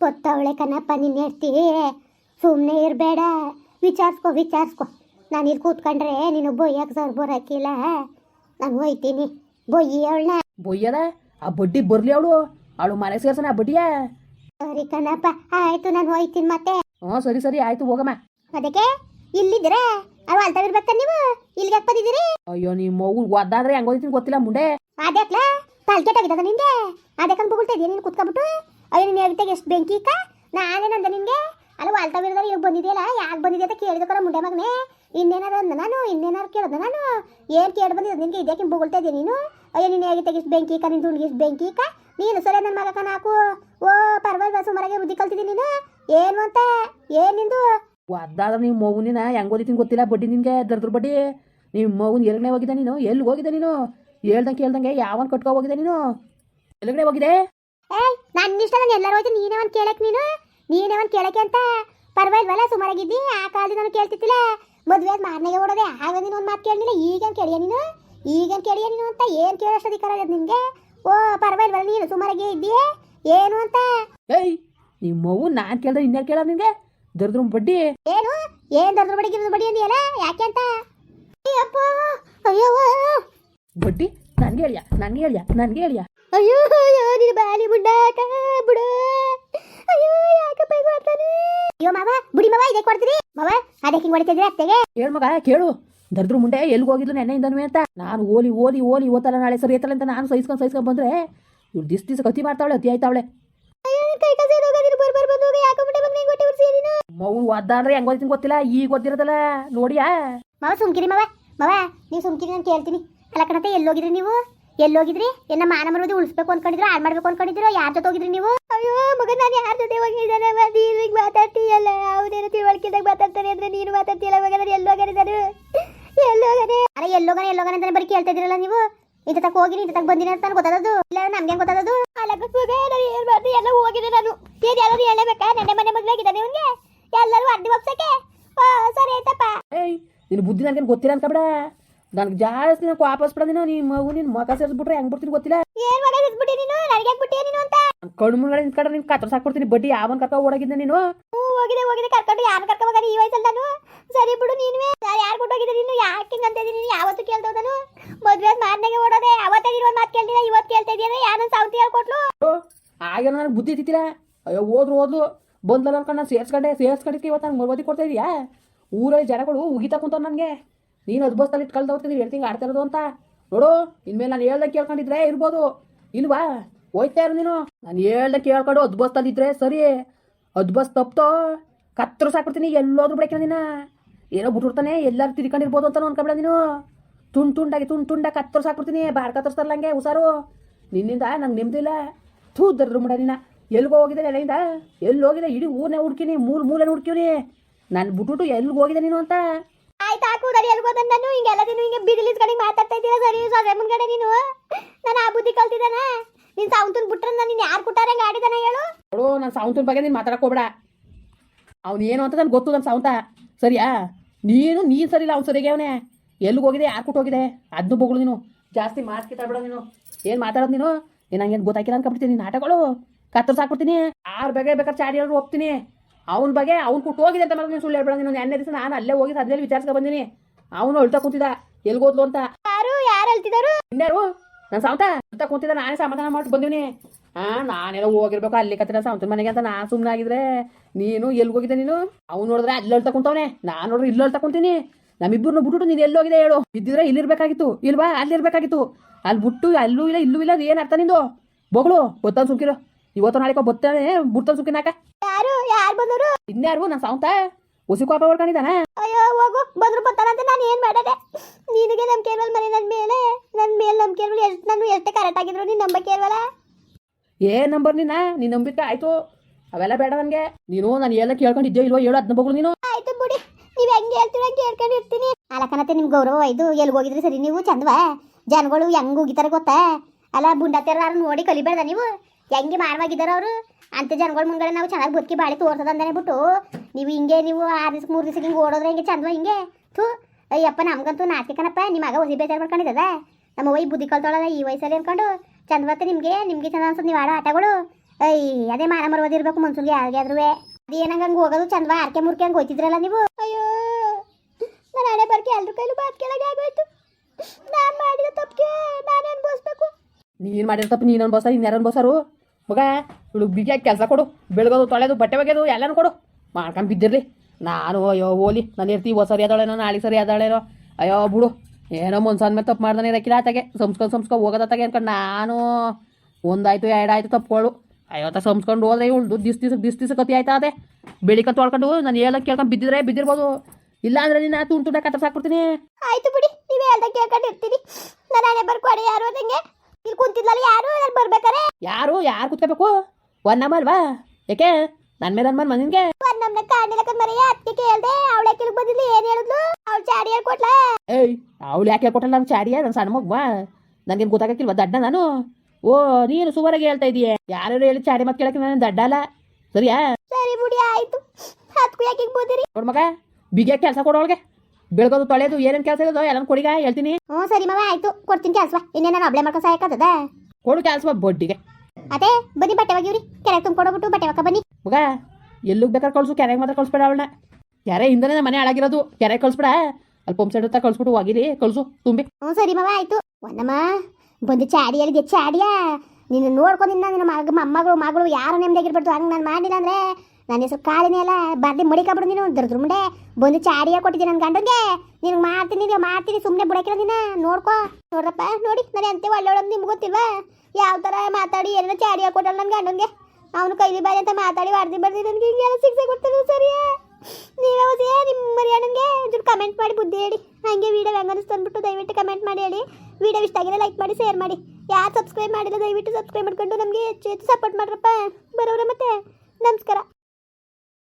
ಪೊತ್ತವಳೆ ಕಣಪ್ಪ ನಿನ್ನ ಹೇಳ್ತೀವಿ ಸುಮ್ಮನೆ ಇರಬೇಡ. ವಿಚಾರಿಸ್ಕೊ ವಿಚಾರಿಸ್ಕೊ. ನಾನು ಇಲ್ಲಿ ಕೂತ್ಕೊಂಡ್ರೆ ನೀನು ಬೊಯ್ಯಕ್ಕೆ ಸರ್ ಬರೋಕ್ಕಿಲ್ಲ ನಾನು ಹೋಯ್ತೀನಿ. ಬೊಯ್ಯಿ ಅವಳನ್ನ. ಬೊಯ್ಯದ? ಆ ಬಡ್ಡಿ ಬರ್ಲಿ ಅವಳು. ಅವಳು ಮನೆ ಸೇರ್ಸನ ಆ ಬಡ್ಡಿಯ. ಸರಿ ಕಣಪ್ಪ ಆಯ್ತು ನಾನು ಹೋಯ್ತೀನಿ ಮತ್ತೆ. ಹ್ಞೂ ಸರಿ ಸರಿ ಆಯ್ತು ಹೋಗಮ್ಮ. ಅದಕ್ಕೆ ಇಲ್ಲಿದ್ದೀರಾ? ಅವ್ರು ಅಲ್ತಾ ಇರ್ಬೇಕ ನೀವು? ಇಲ್ಲಿಗೆ ಯಾಕೆ ಬಂದಿದ್ದೀರಿ? ಅಯ್ಯೋ ನಿಮ್ಮ ಮಗು ಒದ್ದಾದ್ರೆ ಹೆಂಗ್ ಓದಿತೀನಿ ಗೊತ್ತಿಲ್ಲ ಮುಂಡೆ ಅದ್ಯಾಕ್ಲ? ತಾಲ್ಕೆಟಾಗಿದ್ದದ ನಿಂಗೆ? ಅದಕ್ಕೆ ಬುಗುಳ್ತಾ ಇದೀಯ ನೀನು ಕುತ್ಕೊಂಬಿಟ್ಟು ಅಯ್ಯೋ ನಿನ್ನ ಹೇಳ್ತಾಗ ಎಷ್ಟು ಬೆಂಕಿ ಇಕ್ಕ ನಾನೇನಂದ ನಿನಗೆ ಅಲ್ಲ, ವಾಲ್ತಾ ಇವಾಗ ಬಂದಿದೆಯಲ್ಲ, ಯಾಕೆ ಬಂದಿದೆ ಅಂತ ಕೇಳಿದಕ್ಕಾರ ಮುಂಡೆ ಮಗನೇ. ಇನ್ನೇನಾರು ಅಂದ ನಾನು, ಇನ್ನೇನಾರು ಕೇಳ್ದ ನಾನು. ಏನು ಕೇಳಿ ಬಂದಿದ್ದು ನಿನಗೆ? ಇದಕ್ಕೆ ಬೊಗಳ್ತಾ ಇದೀಯ ನೀನು? ಅಯ್ಯೋ ನಿನ್ನ ಹೇಳ್ತಾಗ ಎಷ್ಟು ಬೆಂಕಿ ಇಕ್ಕ ನಿನ್ನ ದುಂಡಿಗೆ ಬೆಂಕಿ ಇಕ್ಕ ನೀನು ಸರಿ ನನ್ನ ಮಗ ನಾಕು ಓ, ಪರವಾಗಿಲ್ಲ ಮರಗೆ ಬುದ್ಧಿ ಕಲ್ತಿದ್ದೀನಿ ನೀನು. ಏನು ಅಂತ? ಏನು ನಿಂದು? ಒದ್ದಾದ ನಿಮ್ಮ ಮಗುನಿನ ಹೆಂಗ್ ಓದಿತೀನಿ ಗೊತ್ತಿಲ್ಲ ಬಡ್ಡಿ ನಿನಗೆ, ದರ್ದ್ರ ಬಡ್ಡಿ. ನಿಮ್ಮ ಮಗುನ ಎಲ್ಗಡೆ ಹೋಗಿದ್ದೆ ನೀನು? ಎಲ್ಲಿ ಹೋಗಿದ್ದೆ ನೀನು? ಹೇಳ್ದಂಗೆ ಕೇಳ್ದಂಗೆ ಯಾವನ್ ಕಟ್ಕೊ ಹೋಗಿದ್ದೆ ನೀನು? ಎಲ್ಗಡೆ ಹೋಗಿದೆ ಏಯ್ ನನ್ನ ಇಷ್ಟ ನಾನು ಎಲ್ಲರೂ ಹೋಯ್ತು ನೀನೇ ಒಂದು ಕೇಳಕ್ ನೀನು? ನೀನೇ ಒಂದು ಕೇಳಕ್ಕೆ ಅಂತ? ಪರವಾಗಿಲ್ವಲ್ಲ ಸುಮಾರಾಗಿದ್ದಿ? ಆ ಕಾಲದಲ್ಲಿ ನಾನು ಕೇಳ್ತಿದ್ದಿಲ್ಲ. ಮದುವೆ ಅದು ಮಾರನೆಗೆ ಓಡೋದೆ ಆಗ ನೀನು ಒಂದು ಮಾತು ಕೇಳಲಿಲ್ಲ? ಈಗೇನು ಕೇಳಿಯ ನೀನು? ಈಗೇನು ಕೇಳಿಯ ನೀನು ಅಂತ? ಏನು ಕೇಳೋಷ್ಟು ಅಧಿಕಾರ ಇದೆ ನಿನಗೆ? ಓ ಪರವಾಗಿಲ್ವಲ್ಲ ನೀನು? ಸುಮಾರಾಗಿ ಇದ್ದೀಯೇ? ಏನು ಅಂತ? ಏಯ್ ನಿಮ್ಮ ಮಗು ನಾನು ಕೇಳ್ದೆ ಇನ್ಯಾರು ಕೇಳ ನಿಮಗೆ ದರ್ದ್ರ ಬಡ್ಡಿ. ಏನು? ಏನು ದರ್ದ್ರ ಬಡಿ ಗಿರ್ದ್ರ ಬಡಿ ಅಂದಿಯಲ್ಲ? ಯಾಕೆ ಅಂತ? ಅಯ್ಯಪ್ಪ ಅಯ್ಯೋ ಬಡ್ಡಿ ನನ್ಗೆ ಹೇಳ್ಯಾ ನನ್ಗೆ ಹೇಳ್ಯಾ ನನ್ಗೆ ಹೇಳ್ಯ? ಅಯ್ಯೋ ಅಯ್ಯೋ ನಿನ್ನ ಬಾಲಿ ಬುಡ್ಡಾಕ ಬುಡ. ಅಯ್ಯೋ ಯಾಕಪ್ಪ ಇದು ಅಯ್ಯೋ ಮಾವ ಬುಡಿ ಮಾವ ಇದೆ ಕೊಡ್ತೀರಿ ಮಾವ ಅದಕ್ಕೆ ಹಿಂಗ್ ಹೊಡಿತಿದ್ರೆ ಅತ್ತೆಗೆ? ಹೇಳ್ ಮಗ ಕೇಳು. ದರ್ದ್ರು ಮುಂಡೆ ಎಲ್ಲಿಗೆ ಹೋಗಿದ್ಲು ನೆನ್ನೆಯಿಂದನೂ ಅಂತ. ನಾನು ಓಲಿ ಓಲಿ ಓಲಿ ಓತಲ್ಲ ನಾಳೆ ಸರಿ ಏತಲ್ಲ ಅಂತ ನಾನು ಸಹಿಸ್ಕೊಂಡು ಸಹಿಸ್ಕೊಂಡು ಬಂದ್ರೆ ಇವ್ರು ದಿಸ್ ದಿಸ್ ಕತಿ ಮಾಡ್ತಾವಳೆ ಅತಿ ಆಯ್ತಾವಳೆ. ಮಗು ಒದ್ದಾಡ್ರೆ ಹೆಂಗ್ ಓದಿತೀನಿ ಗೊತ್ತಿಲ್ಲ ಈಗ ಗೊತ್ತಿರೋದಲ್ಲ ನೋಡಿಯಾ? ಮಾವ ಸುಮ್ಕಿರಿ ಮಾವ. ಮಾವ ನೀವು ಸುಮ್ಕಿರಿ ಅಂತ ಕೇಳ್ತೀನಿ. ಅಲ್ಲ ಕಣತೆ ಎಲ್ಲೋಗಿದ್ರಿ ನೀವು? ಎಲ್ಲೋಗಿದ್ರಿ? ಏನ ಮಾನ ಮರದಿ ಉಳಿಸ್ಬೇಕು ಅನ್ಕೊಂಡಿದ್ರು ಹಾಳು ಮಾಡ್ಬೇಕು ಅನ್ಕೊಂಡಿದ್ರು ಯಾರ ಜೊತೆ ಹೋಗಿದ್ರಿ ನೀವು? ಅಯ್ಯೋ ಮಗ ನಾನು ಯಾರ ಜೊತೆ ಹೋಗಿದ್ದಾನೆ ನೀನು ಈಗ ಮಾತಾಡ್ತೀಯಲ್ಲ ಅವನೇನು ತಿಳುವಳಿಕೆದಾಗ ಮಾತಾಡ್ತಾನೆ ಅಂದ್ರೆ ನೀನು ಮಾತಾಡ್ತೀಯಲ್ಲ ಮಗ ನಾನು ಎಲ್ಲೋಗಿದ್ದಾನೆ ಎಲ್ಲೋಗನೆ. ಅರೆ ಎಲ್ಲೋಗನೆ ಎಲ್ಲೋಗನೆ ಅಂತ ಬರೀ ಕೇಳ್ತಾ ಇದ್ರಲ್ಲ ನೀವು? ಇಂತ ತಕ ಹೋಗಿರಿ ಇಂತ ತಕ್ಕ ಬಂದಿನಿ ಅಂತ ನನಗೆ ಗೊತ್ತಾದದು ಇಲ್ಲ ನಮ್ಗೆ ಹೆಂಗ್ ಗೊತ್ತಾದದು ಅಲಕ್ಕ ಸುಗ ನಾನು ಏನ್ ಮಾಡ್ದೆ? ಎಲ್ಲ ಹೋಗಿದೆ ನಾನು. ಏನ್ ಎಲ್ಲರೂ ಹೇಳಬೇಕಾ? ನೆನ್ನೆ ಮನೆ ಮದುವೆ ಆಗಿದ್ದಾನೆ ಇವನ್ಗೆ ಎಲ್ಲರೂ ಅಡ್ಡಿ ಒಪ್ಸಕ್ಕೆ? ಸರಿ ಆಯ್ತಪ್ಪ. ಏಯ್ ನಿನ್ನ ಬುದ್ಧಿ ನನಗೇನು ಗೊತ್ತಿಲ್ಲ ಅನ್ಕಬೇಡ. ನನಗೆ ಜಾಸ್ತಿ ನನಗೆ ವಾಪಸ್ ಬಿಡ ನೀನು ನಿಮ್ಮ ಮಗು ನಿನ್ನ ಮಗ ಸೇರಿಸ್ಬಿಟ್ರೆ ಹೆಂಗ್ ಬಿಡ್ತೀನಿ ಗೊತ್ತಿಲ್ಲ? ಏನ್ ಮಗ ಬಿಟ್ಟಿ ನೀನು? ನನಗೆ ಬಿಟ್ಟಿಯ ನೀನು ಅಂತ? ಕಣ್ಣು ಮುಂಗಡೆ ನಿಂತ್ಕೊಂಡ್ರೆ ನಿನ್ ಕತ್ರ ಸಾಕ್ಬಿಡ್ತೀನಿ ಬಡ್ಡಿ ಯಾವನ್ ಕರ್ಕ ಓಡಾಗಿದ್ದೆ ನೀನು? ಹ್ಞೂ ಹೋಗಿದೆ ಹೋಗಿದೆ ಕರ್ಕೊಂಡು ಯಾರು ಕರ್ಕೊಂಡು ಹೋಗಿ ಈ ವಯಸ್ಸಲ್ಲಿ ನಾನು ಸರಿ ಬಿಡು ನೀನು ಯಾರು ಕೊಟ್ಟು ಹೋಗಿದ್ದೆ ನೀನು? ಯಾಕೆ ಹಿಂಗೆ ಅಂತ ನೀನು? ಯಾವತ್ತು ಕೇಳ್ತಾ ನಾನು ಮದ್ವೆ ಮಾರನೆಗೆ ಓಡೋದೆ ಅವತ್ತೇ ಇರೋ ಮಾತು ಕೇಳ್ತಿಲ್ಲ ಇವತ್ತು ಕೇಳ್ತಾ ಇದೆಯಾ ಯಾರನ್ನ ಸಾವಂತಿ ಹೇಳ್ಕೊಟ್ಲು? ಆಗ ನನಗೆ ಬುದ್ಧಿ ಇತ್ತಿಲ್ಲ ಅಯ್ಯೋ ಓದ್ರು ಓದ್ಲು ಬಂದ್ಲ ಅನ್ಕೊಂಡು ನಾನು ಸೇರ್ಸ್ಕೊಂಡೆ ಸೇರ್ಸ್ಕೊಂಡಿಕ್ಕೆ ಇವತ್ತು ನಂಗೆ ಮರ್ವದಿ ಕೊಡ್ತಾ ಇದೀಯಾ? ಊರಲ್ಲಿ ಜನಗಳು ಉಗಿತಾ ಕುಂತವ್ ನನಗೆ. ನೀನು ಅದು ಬಸ್ ಇಟ್ಟು ಕಳ್ದ ಹೋಗ್ತೀನಿ ಹೇಳ್ತೀನಿ ಆಡ್ತಾ ಇರೋದು ಅಂತ. ನೋಡು, ಇನ್ಮೇಲೆ ನಾನು ಹೇಳ್ದೆ ಕೇಳ್ಕೊಂಡಿದ್ರೆ ಇರ್ಬೋದು. ಇಲ್ವಾ? ಹೋಯ್ತಾ ಇರು ನೀನು. ನಾನು ಹೇಳ್ದೆ ಕೇಳ್ಕೊಂಡು ಇದ್ರೆ ಸರಿ. ಅದ್ಬಸ್ ತಪ್ತೋ. ಕತ್ತರು ಸಾಕ್ಬಿಡ್ತೀನಿ ಎಲ್ಲೋದ್ರು ಬಿಡಕ್ಕೆ ನಿನ್ನ ಏನೋ ಬಿಟ್ಬಿಡ್ತಾನೆ ಎಲ್ಲರೂ ತಿರ್ಕೊಂಡಿರ್ಬೋದು ಅಂತ ಅನ್ಕೊಬೇಡ ನೀನು. ತುಂಡು ತುಂಡಾಗಿ ತುಂಡು ತುಂಡಾಗಿ ಕತ್ತರು ಸಾಕ್ಬಿಡ್ತೀನಿ ಬಾರ್ ಕತ್ತರಿಸ್ತಾರಲ್ಲ ಹಂಗೆ ಹುಷಾರು. ನಿನ್ನಿಂದ ನಂಗೆ ನೆಮ್ಮದಿಲ್ಲ ಥೂ, ದರ್ರು ಮುಡ ನೀನ. ಎಲ್ಲಿಗೆ ಹೋಗಿದೆ ನೆಲೆಯಿಂದ ಎಲ್ಲಿ ಹೋಗಿದೆ ಇಡೀ ಊರನ್ನೇ ಹುಡ್ಕಿನಿ, ಮೂರು ಮೂಲೆ ಹುಡ್ಕಿವ್ನಿ. ನಾನು ಬಿಟ್ಬಿಟ್ಟು ಎಲ್ಲಿಗೆ ಹೋಗಿದೆ ನೀನು ಅಂತ. ಆಯ್ತು ಗಡಿ ಅಲ್ಬೋದ ನಾನು ಹಿಂಗೆಲ್ಲ ನೀನು ಹಿಂಗೆ ಬಿದಿಲಿಸ್ ಕಡೆ ಮಾತಾಡ್ತಾ ಇದ್ದೀರಾ, ಸರಿ ಸೊಸೆ ಮುಂದ್ಗಡೆ ನೀನು. ನಾನು ಆ ಬುದ್ಧಿ ಕಲ್ತಿದ್ದಾನ. ನೀನು ಸಾವಂತನ್ ಬಿಟ್ರೆ ನಾನು ನೀನು ಯಾರು ಕೊಟ್ಟಾರ ಹಂಗೆ ಆಡಿದಾನ ಹೇಳು. ನೋಡು, ನಾನು ಸಾವಂತನ ಬಗ್ಗೆ ನೀನು ಮಾತಾಡಕೋಬೇಡ ಹೋಗ್ಬೇಡ. ಅವ್ನು ಏನು ಅಂತ ನನಗೆ ಗೊತ್ತು ನನ್ನ ಸಾವಂತ. ಸರಿಯಾ? ನೀನು ನೀನು ಸರಿಲ್ಲ ಅವ್ನು ಸರಿಗೆ ಅವನೇ. ಎಲ್ಲಿಗೆ ಹೋಗಿದೆ, ಯಾರು ಕೊಟ್ಟು ಹೋಗಿದೆ? ಅದನ್ನು ಬೊಗಳು ನೀನು. ಜಾಸ್ತಿ ಮಾಸ್ಕ್ ಕಿತ್ತಾಡ್ಬೇಡ ನೀನು. ಏನು ಮಾತಾಡೋದು ನೀನು? ಏನು ಹಂಗೇನು ಗೊತ್ತಾಗಿಲ್ಲ ಅನ್ಕೊಂಡ್ಬಿಡ್ತೀನಿ, ನೀನು ನಾಟಕಗಳು. ಕತ್ತರ್ಸಾಕ್ಬಿಡ್ತೀನಿ ಯಾರು ಆರು ಬೇಗ ಬೇಕಾದ್ರೆ ಚಾಡಿ ಹೋಗ್ತೀನಿ ಅವ್ನ ಬಗ್ಗೆ ಅವ್ನು ಕೊಟ್ಟು ಹೋಗಿದೆ ಅಂತ ಮಾತ್ರ ನೀನು ಸುಳ್ಳು ಹೇಳ್ಬೇಡ. ನೀನು ಎಣ್ಣೆ ದಿವಸ ನಾನು ಅಲ್ಲೇ ಹೋಗಿ ಅದ್ರಲ್ಲಿ ವಿಚಾರಿಸ್ಕೊ ಬಂದಿನಿ. ಅವನು ಅಳ್ತಾ ಎಲ್ಲಿ ಎಲ್ಗೋದ್ಲು ಅಂತ? ಯಾರು? ಯಾರು ಅಳ್ತಿದಾರು ಇನ್ನಾರು ನಾನು ಸಾವಂತ? ಅಂತ ಕೂತಿದ್ದ. ನಾನೇ ಸಮಾಧಾನ ಮಾಡಿ ಬಂದಿವ್ನಿ. ಹಾ ನಾನೆಲ್ಲ ಹೋಗಿರ್ಬೇಕು ಅಲ್ಲಿ ಕತ್ತಿರ ಸಾವಂತನ ಮನೆಗೆ ಅಂತ ನಾನು ಸುಮ್ಮನೆ ಆಗಿದ್ರೆ. ನೀನು ಎಲ್ಲಿ ಹೋಗಿದ್ದೆ ನೀನು? ಅವ್ನು ನೋಡಿದ್ರೆ ಅಲ್ಲಿ ಅಳ್ತಾ ಕುಂತವನೆ. ನಾನು ನೋಡಿದ್ರೆ ಇಲ್ಲಿ ಅಳ್ತಾ ಕುಂತೀನಿ. ನಮ್ಮಿಬ್ಬರನ್ನ ಬಿಟ್ಟು ನೀನು ಎಲ್ಲಿ ಹೋಗಿದೆ ಹೇಳು. ಇದ್ದಿದ್ರೆ ಇಲ್ಲಿರ್ಬೇಕಾಗಿತ್ತು. ಇಲ್ವಾ ಅಲ್ಲಿರ್ಬೇಕಾಗಿತ್ತು ಅಲ್ಲಿ ಬಿಟ್ಟು ಅಲ್ಲೂ ಇಲ್ಲ ಇಲ್ಲೂ ಇಲ್ಲ ಏನು ಅರ್ಥ ನಿಂದು? ಬೊಗಳು ಗೊತ್ತಾನು ಸುಕ್ಕಿರು ಇವತ್ತು ನಾಳೆ ಬತ್ತಾನೆ ಬಿಡ್ತಾನೆ ಸುಮ್ಕಿನಾಕ ಯಾರು? ಯಾರು ಬಂದರು? ಇನ್ಯಾರು ನಾನು ಸಾವಂತ? ಉಸಿ ಕೋಪ ಹೊಡ್ಕೊಂಡಿದ್ದಾನೆ. ಅಯ್ಯೋ ಹೋಗು. ಬಂದ್ರು ಬರ್ತಾರಂತೆ ನಾನು ಏನು ಮಾಡದೆ? ನಿನಗೆ ನಂಬಿಕೆ ಇಲ್ವಲ್ಲ ಮನೆ ನನ್ನ ಮೇಲೆ ನನ್ನ ಮೇಲೆ ನಂಬಿಕೆ ಇಲ್ವಲ್ಲ ಎಷ್ಟು ನಾನು ಎಷ್ಟೇ ಕರೆಕ್ಟ್ ಆಗಿದ್ರು ನೀನು ನಂಬಿಕೆ ಇಲ್ವಲ್ಲ ಏ ನಂಬರ್ ನಿನ್ನ? ನೀನು ನಂಬಿಕೆ ಆಯ್ತು. ಅವೆಲ್ಲ ಬೇಡ ನನಗೆ. ನೀನು ನಾನು ಎಲ್ಲ ಕೇಳ್ಕೊಂಡಿದ್ದೆ ಇಲ್ವೋ ಹೇಳು ಅದನ್ನ ಬಗ್ಳು ನೀನು. ಆಯ್ತು ಬಿಡಿ. ನೀವು ಹೆಂಗೆ ಹೇಳ್ತೀರ ಕೇಳ್ಕೊಂಡು ಇರ್ತೀನಿ. ಅಲಕನತ್ತೆ ನಿಮ್ ಗೌರವ ಇದು. ಎಲ್ಲಿ ಹೋಗಿದ್ರಿ ಸರಿ ನೀವು? ಚಂದವಾ? ಜನಗಳು ಹೆಂಗ್ ಹೋಗಿತಾರೆ ಗೊತ್ತಾ? ಅಲ್ಲ ಬುಂಡತ್ತರ ನೋಡಿ ಕಲಿಬೇಡ ನೀವು? ಹೆಂಗೆ ಮಾರವಾಗಿದ್ದಾರೆ ಅವರು? ಅಂತ ಜನಗಳ ಮುಂಗಡೆ ನಾವು ಚೆನ್ನಾಗಿ ಬದುಕಿ ಬಾಳಿ ತೋರ್ತದ ಅಂತಾನೆ ಬಿಟ್ಟು, ನೀವು ಹಿಂಗೆ, ನೀವು ಆರು ದಿವ್ಸ ಮೂರು ದಿವಸ ಹಿಂಗೆ ಓಡೋದ್ರೆ ಹಿಂಗೆ ಚಂದವ ಹಿಂಗೆ? ಥೂ, ಅಯ್ಯಪ್ಪ, ನಮಗಂತೂ ನಾಚಿಕೆ ಕಣಪ್ಪ ನಿಮ್ಮ ಮಗ ಹೊಸಿ ಬೇಜಾರು ಮಾಡ್ಕೊಂಡಿದ್ದದ ನಮ್ಮ ಒಯ್ ಬುದ್ಧಿ ಕಲ್ತೊಳದ ಈ ವಯಸ್ಸಲ್ಲಿ ಅನ್ಕೊಂಡು ಚಂದವತ್ತೆ ನಿಮಗೆ ನಿಮಗೆ ಚಂದ ಅನ್ಸೋದು ನೀವು ಆಡೋ ಆಟಗಳು? ಅಯ್ಯ ಅದೇ ಮಾನ ಮರವದಿರ್ಬೇಕು ಮನ್ಸೂನ್ಗೆ ಯಾರಿಗಾದ್ರೂ ಅದೇನಂಗ ಹಂಗೆ ಹೋಗೋದು ಚಂದವಾ, ಆರ್ಕೆ ಮುರ್ಕೆ ಹಂಗೆ ಹೋಯ್ತಿದ್ರಲ್ಲ ನೀವು? ಅಯ್ಯೋ, ನಾನು ಹಣೆ ಬರ್ಕೆ ಎಲ್ಲರೂ ಕೈಲೂ ಬಾತ್ ಕೆಳಗೆ ಆಗೋಯ್ತು. ನಾನು ಮಾಡಿದ ತಪ್ಪಿಗೆ ನಾನೇ ಅನ್ಭವಿಸ್ಬೇಕು. ನೀನು ಮಾಡಿರೋ ತಪ್ಪು ನೀನು ಅನ್ಬೋಸ ಇನ್ಯಾರು ಅನ್ಬೋಸಾರು ಮಗ, ಇವಳು ಬಿಗಿಯಾಗಿ ಕೆಲಸ ಕೊಡು. ಬೆಳಗೋದು, ತೊಳೆದು, ಬಟ್ಟೆ ಒಗೆದು, ಎಲ್ಲನೂ ಕೊಡು. ಮಾಡ್ಕೊಂಡು ಬಿದ್ದಿರಲಿ. ನಾನು, ಅಯ್ಯೋ, ಓಲಿ, ನಾನು ಇರ್ತೀವಿ ಓ ಸರಿ ಅದಾಳೇನೋ, ನಾಳೆ ಸರಿ ಅದಾಳೇನೋ. ಅಯ್ಯೋ, ಬಿಡು. ಏನೋ ಮನ್ಸನ್ ಮೇಲೆ ತಪ್ಪು ಮಾಡ್ದಾನೆ ಇರಕ್ಕಿಲ್ಲ ಆತಗೆ. ಸಂಸ್ಕೊಂಡು ಸಂಸ್ಕೊ ಹೋಗೋದಾತಾಗೆ ಅನ್ಕೊಂಡು ನಾನು. ಒಂದಾಯ್ತು, ಎರಡಾಯ್ತು ತಪ್ಪುಗಳು ಅಯ್ಯೋ, ತ ಸಂಸ್ಕೊಂಡು ಹೋದ್ರೆ ಇವಳು ದಿಸ್ ದಿಸ್ ದಿಸ್ ದಿವ್ಸ ಕತಿ ಆಯ್ತಾ ಅದೇ? ಬೆಳಿಗ್ಗೆ ತೊಳ್ಕೊಂಡು ನಾನು ಹೇಳಕ್ ಕೇಳ್ಕೊಂಡು ಬಿದ್ದಿದ್ರೆ ಬಿದ್ದಿರ್ಬೋದು. ಇಲ್ಲ ಅಂದ್ರೆ ನೀನು ತುಂಡು ತುಂಡ ಕತ್ತರ್ಸಾಕ್ಬಿಡ್ತೀನಿ ಆಯ್ತು ಬಿಡಿ, ನೀವೇ ಹೇಳ್ದಂಗೆ ಕೇಳ್ಕೊಂಡಿರ್ತೀನಿ. ನಾನು ಬರ್ಕೊಡಿ ಯಾರು ಅದಂಗೆ. ಇಲ್ಲಿ ಕುಂತಿದ್ಲಲ್ಲ ಯಾರು? ನಾನು ಬರ್ಬೇಕಾರೆ? ಯಾರು? ಯಾರು ಕುತ್ಕೋಬೇಕು? ಒನ್ ನಂಬರ್ ಅಲ್ವಾ? ಯಾಕೆ ನನ್ನ ಮೇಲೆ ಅನ್ಮಾನ ಮನಿಗೆ ಒಂದ್ ನಮ್ನ ಕಾಣಿಲ್ಲ ಮರೆಯ? ಅತ್ತೆ ಕೇಳ್ದೆ ಅವಳೆ ಕಿಲ್ಕ್ ಬಂದಿದ್ಲು ಏನ್ ಹೇಳಿದ್ಲು? ಅವಳು ಚಾಡಿ ಹೇಳ್ಕೊಟ್ಲ ಏಯ್ ಅವಳು ಯಾಕೆ ಕೊಟ್ಟಲ್ಲ ನಮ್ ಚಾಡಿಯ ನನ್ ಸಣ್ಣ ಮಗುವ. ನನ್ಗೇನ್ ಗೊತ್ತಾಗಕ್ಕಿಲ್ವ? ದಡ್ಡ ನಾನು? ಓ ನೀನು ಸುಮಾರಾಗಿ ಹೇಳ್ತಾ ಇದೀಯ. ಯಾರು ಹೇಳಿ ಚಾಡಿ ಮತ್ತೆ ಕೇಳಕ್ಕೆ ನಾನು ದಡ್ಡ ಅಲ್ಲ. ಸರಿಯಾ? ಸರಿ ಬಿಡಿ ಆಯ್ತು. ಹತ್ಕು ಯಾಕೆ ಬಂದಿರಿ? ನೋಡ್ ಮಗ ಬಿಗಿಯ ಕೆಲಸ ಕೊಡೋಳ್ಗೆ ಬೆಳಗೋದು ತೊಳೆದು ಏನೇನು ಕೆಲಸ ಇರೋದು ಎಲ್ಲ ಕೊಡಿಗ ಹೇಳ್ತೀನಿ. ಹ್ಞೂ ಸರಿ ಮಾವ ಆಯ್ತು. ಕೊಡ್ತೀನಿ ಕೆಲಸ. ಇನ್ನೇ ನಾನು ಒಬ್ಳೆ ಮಾಡ್ಕೊ ಕೊಡು ಕೆಲಸ ಬಡ್ಡಿಗೆ. ಅದೇ ಬನ್ನಿ ಬಟ್ಟೆ ಒಗಿವ್ರಿ ಕೆರೆಗೆ ತುಂಬ್ಕೊಡೋಗ್ಬಿಟ್ಟು ಬಟ್ಟೆ ಒಕ್ಕ ಬನ್ನಿ. ಮಗ ಎಲ್ಲಿಗೆ ಬೇಕಾದ್ರೆ ಕಳ್ಸು ಕೆರೆಗೆ ಮಾತ್ರ ಕಳ್ಸ್ಬೇಡ ಅವಳನ್ನ. ಕೆರೆ ಹಿಂದನೇ ಮನೆ ಹಾಳಾಗಿರೋದು ಕೆರೆಗೆ ಕಳ್ಸ್ಬೇಡ. ಅಲ್ಲಿ ಪಂಪ್ ಸೈಡ್ ಹತ್ರ ಕಳ್ಸ್ಬಿಟ್ಟು ಹೋಗಿರಿ ಕಳ್ಸು ತುಂಬಿ. ಹ್ಞೂ ಸರಿ ಮಾವ ಆಯ್ತು. ಒಂದಮ್ಮ ಬಂದು ಚಾಡಿ ಹೇಳಿದೆ ಚಾಡಿಯಾ? ನಿನ್ನ ನೋಡ್ಕೊಂಡು ನಿನ್ನ ನಿನ್ನ ಮಗ ಮೊಮ್ಮಗಳು ಮಗಳು ಯಾರು ನೆಮ್ಮದಿಯಾಗಿರ್ಬಾರ್ದು ಹಂಗೆ ನಾನು ಮಾಡಿಲ್ಲ ಅಂದ್ರೆ ನನ್ನ ಹೆಸರು ಕಾಳಿನೇ ಅಲ್ಲ ಬರ್ದಿ ಮಡಿಕಬಿಡು ನೀನು, ದರ್ದ್ರ ಮುಂಡೆ. ಬಂದು ಚಾಡಿಯ ಕೊಟ್ಟಿದ್ದೀನಿ ನನ್ನ ಗಂಡಂಗೆ ನಿನಗೆ ಮಾಡ್ತೀನಿ ನೀವು ಮಾಡ್ತೀನಿ ಸುಮ್ಮನೆ ಬಿಡಕಿಲ್ಲ ನೀನು. ನೋಡ್ಕೊ. ನೋಡ್ರಪ್ಪ ನೋಡಿ, ನಾನು ಒಳ್ಳೆ ಒಳ್ಳೆ ನಿಮ್ಗೆ ಗೊತ್ತಿಲ್ವಾ? ಯಾವ ಥರ ಮಾತಾಡಿ ಏನೋ ಚಾಡಿಯ ಕೊಟ್ಟಲ್ಲ ನನ್ನ ಗಂಡಂಗೆ ಅವನು ಕೈಲಿ ಬಾರಿ ಅಂತ ಮಾತಾಡಿ ಬರ್ದಿ ಬರ್ದಿ ನನಗೆ, ಹಿಂಗೆಲ್ಲ ಶಿಕ್ಷೆ ಕೊಡ್ತೀನಿ ಸರಿಯೇ? ನೀವೇ ಓದಿಯೇ ನಿಮ್ಮ ಮರಿಯಾಣಂಗೆ ಒಂಚೂರು ಕಮೆಂಟ್ ಮಾಡಿ ಬುದ್ಧಿ ಹೇಳಿ. ಹಾಗೆ ವಿಡಿಯೋ ಹೆಂಗೆ ಅನಿಸ್ತು ಅಂದ್ಬಿಟ್ಟು ದಯವಿಟ್ಟು ಕಮೆಂಟ್ ಮಾಡಿ ಹೇಳಿ. ವೀಡಿಯೋ ಇಷ್ಟ ಆಗಿದೆ ಲೈಕ್ ಮಾಡಿ ಶೇರ್ ಮಾಡಿ. ಯಾರು ಸಬ್ಸ್ಕ್ರೈಬ್ ಮಾಡಿಲ್ಲ, ದಯವಿಟ್ಟು ಸಬ್ಸ್ಕ್ರೈಬ್ ಮಾಡ್ಕೊಂಡು ನಮಗೆ ಹೆಚ್ಚು ಹೆಚ್ಚು ಸಪೋರ್ಟ್ ಮಾಡ್ರಪ್ಪ. ಬರೋರ ಮತ್ತೆ. ನಮಸ್ಕಾರ.